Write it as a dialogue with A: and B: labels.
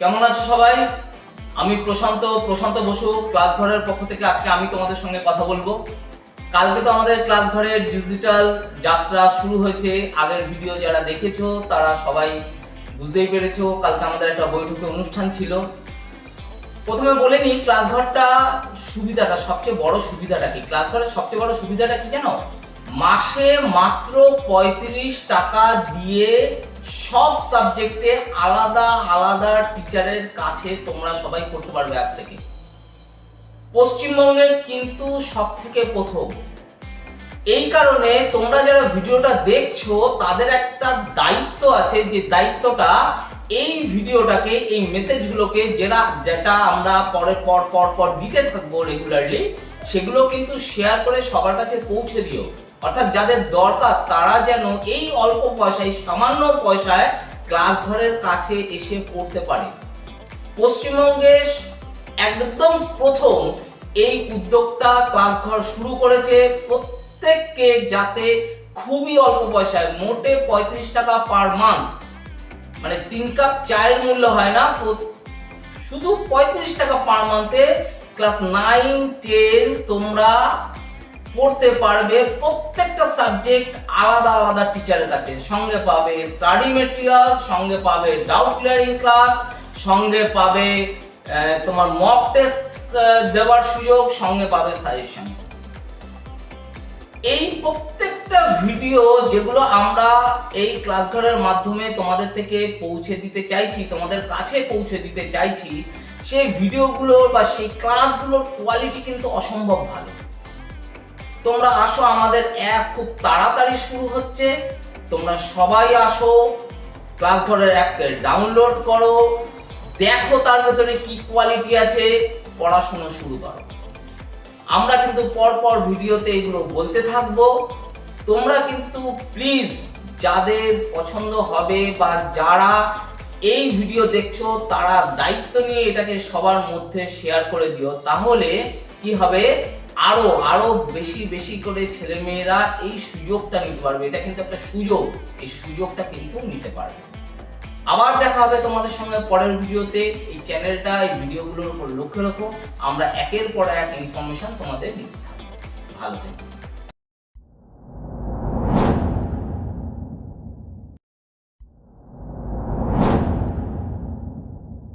A: কেমন আছো সবাই? আমি প্রশান্ত প্রশান্ত বসু, ক্লাস ঘরের পক্ষ থেকে আজকে আমি তোমাদের সঙ্গে কথা বলব। কালকে তো আমাদের ক্লাস ঘরের ডিজিটাল যাত্রা শুরু হয়েছে। আগের ভিডিও যারা দেখেছ, তারা সবাই বুঝতেই পেরেছ, কালকে আমাদের একটা বৈঠকে অনুষ্ঠান ছিল। প্রথমে বলে নিই, ক্লাস ঘরটা সুবিধাটা, সবচেয়ে বড় সুবিধাটা কি? ক্লাস ঘরের সবচেয়ে বড় সুবিধাটা কি জানো? মাসে মাত্র পঁয়ত্রিশ টাকা দিয়ে সব সাবজেক্টে আলাদা আলাদা টিচারের কাছে তোমরা সবাই করতে পারবে আজ থেকে। পশ্চিমবঙ্গে কিন্তু সব থেকে প্রথম। এই কারণে তোমরা যারা ভিডিওটা দেখছ, তাদের একটা দায়িত্ব আছে যে দায়িত্বটা এই ভিডিওটাকে, এই মেসেজগুলোকে যেটা যেটা আমরা পরে পর পর পর দিতে থাকব রেগুলারলি সেগুলো কিন্তু শেয়ার করে সবার কাছে পৌঁছে দিও। অর্থাৎ যাদের দরকার, তারা যেন এই অল্প পয়সায়, সামান্য পয়সায় ক্লাস ঘরের কাছে এসে পড়তে পারে। পশ্চিমবঙ্গে একদম প্রথম এই উদ্যোগটা ক্লাস ঘর শুরু করেছে প্রত্যেককে যাতে খুবই অল্প পয়সায়, মোটে পঁয়ত্রিশ টাকা পার মান্থ মানে তিন কাপ চায়ের মূল্য হয় না শুধু পঁয়ত্রিশ টাকা পার মান্থে ক্লাস নাইন, টেন তোমরা পড়তে পারবে। প্রত্যেকটা সাবজেক্ট আলাদা আলাদা টিচারের কাছে। সঙ্গে পাবে স্টাডি মেটেরিয়াল সঙ্গে পাবে ডাউট ক্লিয়ারিং ক্লাস সঙ্গে পাবে তোমার মক টেস্ট দেওয়ার সুযোগ, সঙ্গে পাবে সাজেশন এই প্রত্যেকটা ভিডিও যেগুলো আমরা এই ক্লাস ঘরের মাধ্যমে তোমাদের থেকে পৌঁছে দিতে চাইছি, তোমাদের কাছে পৌঁছে দিতে চাইছি সেই ভিডিওগুলোর বা সেই ক্লাসগুলোর কোয়ালিটি কিন্তু অসম্ভব ভালো। তোমরা আসো, আমাদের অ্যাপ খুব তাড়াতাড়ি শুরু হচ্ছে। তোমরা সবাই আসো ক্লাস ঘরের অ্যাপকে ডাউনলোড করো। দেখো তার ভেতরে কি কোয়ালিটি আছে, পড়াশুনো শুরু করো। আমরা কিন্তু পর পর ভিডিওতে এগুলো বলতে থাকব। তোমরা কিন্তু প্লিজ যাদের পছন্দ হবে বা যারা এই ভিডিও দেখছ, তারা দায়িত্ব নিয়ে এটাকে সবার মধ্যে শেয়ার করে দিও। তাহলে কি হবে? আরও আরও বেশি বেশি করে ছেলেমেয়েরা এই সুযোগটা নিতে পারবে। এটা কিন্তু একটা সুযোগ। এই সুযোগটা কিন্তু নিতে পারবে। আবার দেখা হবে তোমাদের সঙ্গে পরের ভিডিওতে। এই চ্যানেলটা এই ভিডিওগুলোর উপর লক্ষ্য রাখো। আমরা একের পর এক ইনফরমেশন তোমাদের দিতে থাকব। ভালো থেকো।